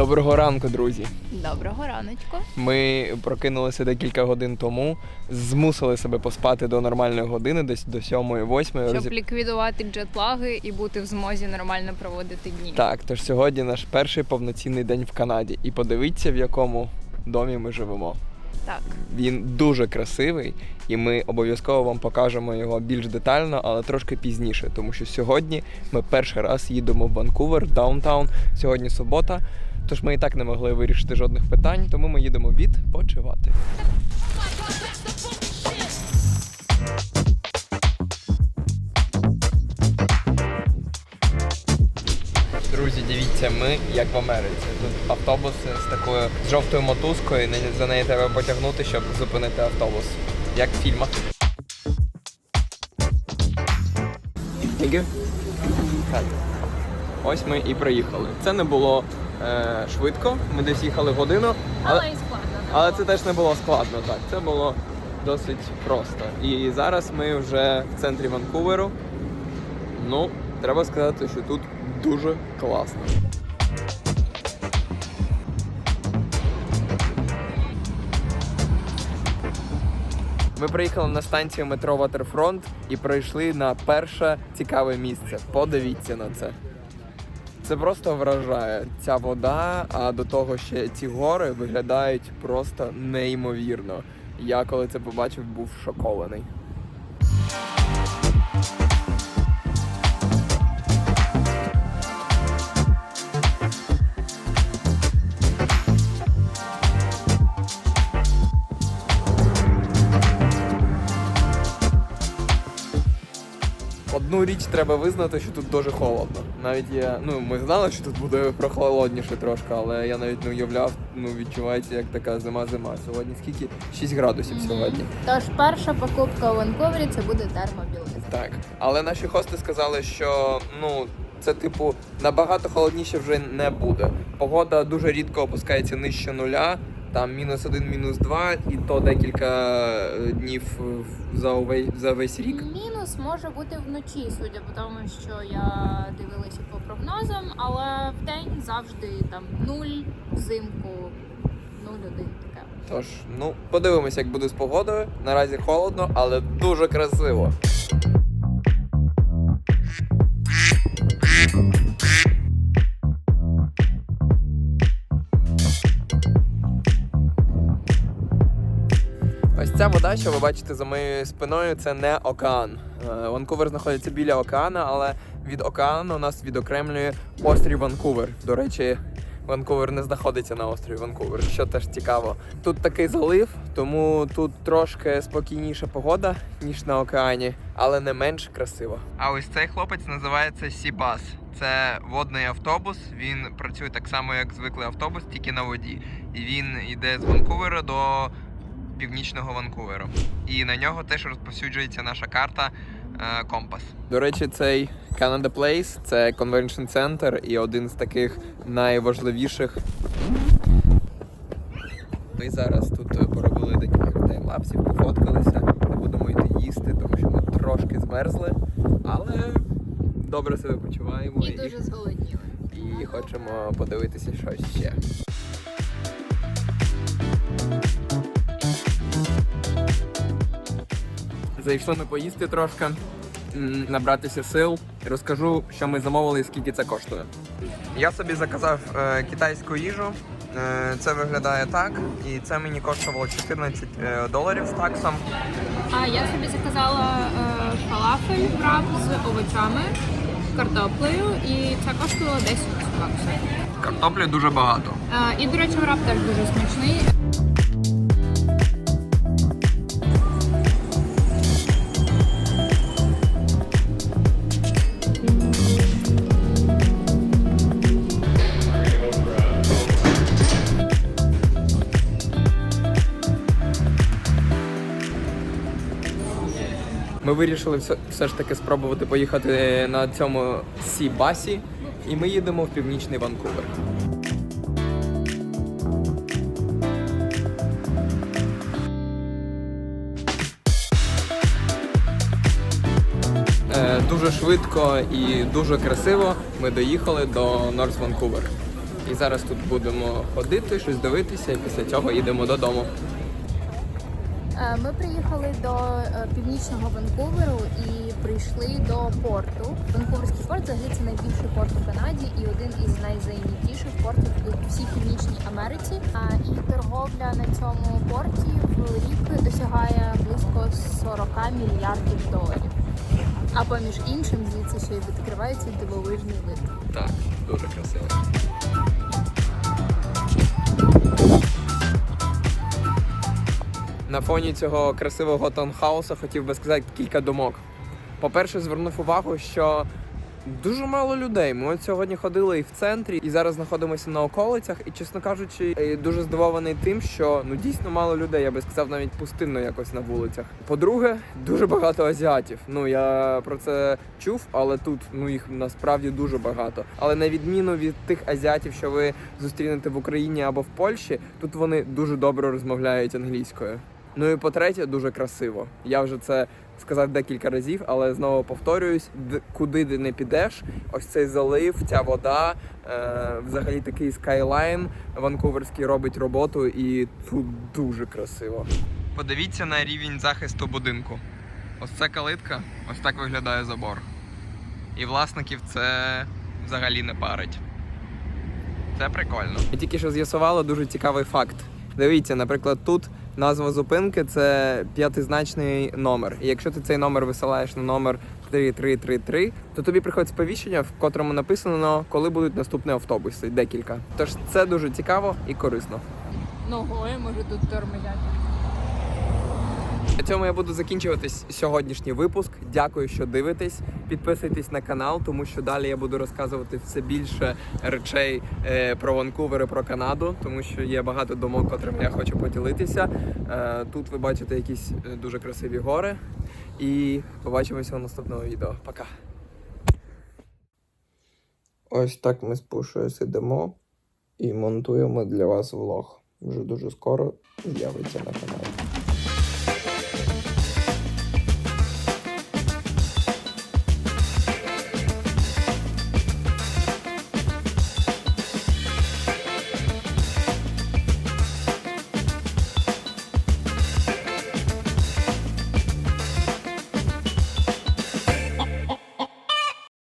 Доброго ранку, друзі. Доброго раночку. Ми прокинулися декілька годин тому, змусили себе поспати до нормальної години, десь до 7-8. Щоб ліквідувати джетлаги і бути в змозі нормально проводити дні. Так, тож сьогодні наш перший повноцінний день в Канаді. І подивіться, в якому домі ми живемо. Так. Він дуже красивий, і ми обов'язково вам покажемо його більш детально, але трошки пізніше, тому що сьогодні ми перший раз їдемо в Ванкувер, даунтаун. Сьогодні субота. Тож ми і так не могли вирішити жодних питань, тому ми їдемо відпочивати. Дивіться, ми як в Америці. Тут автобуси з такою з жовтою мотузкою, і за неї треба потягнути, щоб зупинити автобус. Як в фільмах. Так. Ось ми і приїхали. Це не було е, швидко. Ми десь їхали годину, але, і складно. але це теж не було складно. Так, це було досить просто. І зараз ми вже в центрі Ванкуверу. Ну, треба сказати, що тут дуже класно. Ми приїхали на станцію метро Ватерфронт і прийшли на перше цікаве місце. Подивіться на це. Це просто вражає ця вода, а до того ще ці гори виглядають просто неймовірно. Я коли це побачив, був шокований. Одну річ треба визнати, що тут дуже холодно. Навіть я, ну ми знали, що тут буде прохолодніше трошки, але я навіть не уявляв, ну відчувається як така зима-зима. Сьогодні скільки? 6 градусів сьогодні. Тож перша покупка у Ванкувері це буде термобілизна. Так. Але наші хости сказали, що ну це типу набагато холодніше вже не буде. Погода дуже рідко опускається нижче нуля. Там мінус один, мінус два, і то декілька е, днів за увесь за весь рік. Мінус може бути вночі, судя по тому, що я дивилася по прогнозам, але в день завжди там нуль, взимку 0,1 таке. Тож, ну, подивимося, як буде з погодою. Наразі холодно, але дуже красиво. Ось ця вода, що ви бачите за моєю спиною, це не океан. Е, Ванкувер знаходиться біля океану, але від океану нас відокремлює острів Ванкувер. До речі, Ванкувер не знаходиться на острові Ванкувер, що теж цікаво. Тут такий залив, тому тут трошки спокійніша погода, ніж на океані, але не менш красиво. А ось цей хлопець називається Сібас. Це водний автобус. Він працює так само, як звиклий автобус, тільки на воді. І він йде з Ванкувера до північного Ванкуверу. І на нього теж розповсюджується наша карта е, Компас. До речі, цей Canada Place – це конвеншн центр і один з таких найважливіших. Ми зараз тут е, поробили декілька таймлапсів, пофоткалися. Не будемо йти їсти, тому що ми трошки змерзли, але добре себе почуваємо І дуже зголодніли. і хочемо подивитися щось ще. Зайшли ми поїсти трошки, набратися сил. Розкажу, що ми замовили і скільки це коштує. Я собі заказав е, китайську їжу. Е, це виглядає так, і це мені коштувало 14 е, доларів з таксом. А я собі заказала е, фалафель з овочами, картоплею, і це коштувало 10 баксів. Картоплі дуже багато. Е, і, до речі, врап теж дуже смачний. Ми вирішили все, все ж таки спробувати поїхати на цьому Сі-басі, і ми їдемо в північний Ванкувер. Е, дуже швидко і дуже красиво ми доїхали до Норс Ванкувер. І зараз тут будемо ходити, щось дивитися, і після цього їдемо додому. Е, Ми приїхали до е, північного Ванкуверу і прийшли до порту. Ванкуверський порт взагалі це найбільший порт у Канаді і один із найзайнятіших портів у всій північній Америці. А і торговля на цьому порті в рік досягає близько 40 мільярдів доларів. А поміж іншим звідси ще й відкривається дивовижний вид. Так, дуже красиво. На фоні цього красивого таунхауса хотів би сказати кілька думок. По-перше, звернув увагу, що дуже мало людей. Ми от сьогодні ходили і в центрі, і зараз знаходимося на околицях. І, чесно кажучи, дуже здивований тим, що ну дійсно мало людей. Я би сказав, навіть пустинно якось на вулицях. По-друге, дуже багато азіатів. Ну я про це чув, але тут ну їх насправді дуже багато. Але на відміну від тих азіатів, що ви зустрінете в Україні або в Польщі, тут вони дуже добре розмовляють англійською. Ну і по-третє, дуже красиво. Я вже це сказав декілька разів, але знову повторююсь: куди ти не підеш, ось цей залив, ця вода, е, взагалі такий скайлайн ванкуверський робить роботу, і тут дуже красиво. Подивіться на рівень захисту будинку. Ось це калитка, ось так виглядає забор. І власників це взагалі не парить. Це прикольно. Я тільки що з'ясувала дуже цікавий факт. Дивіться, наприклад, тут назва зупинки це п'ятизначний номер. І якщо ти цей номер висилаєш на номер 3333, то тобі приходить сповіщення, в котрому написано, коли будуть наступні автобуси. Декілька. Тож це дуже цікаво і корисно. Ногою може тут тормозять. На цьому я буду закінчувати с- сьогоднішній випуск. Дякую, що дивитесь. Підписуйтесь на канал, тому що далі я буду розказувати все більше речей е, про Ванкувер і про Канаду, тому що є багато думок, котрими я хочу поділитися. Е, тут ви бачите якісь е, дуже красиві гори. І побачимося у наступному відео. Пока. Ось так ми з Пушою сидимо і монтуємо для вас влог. Вже дуже скоро з'явиться на каналі.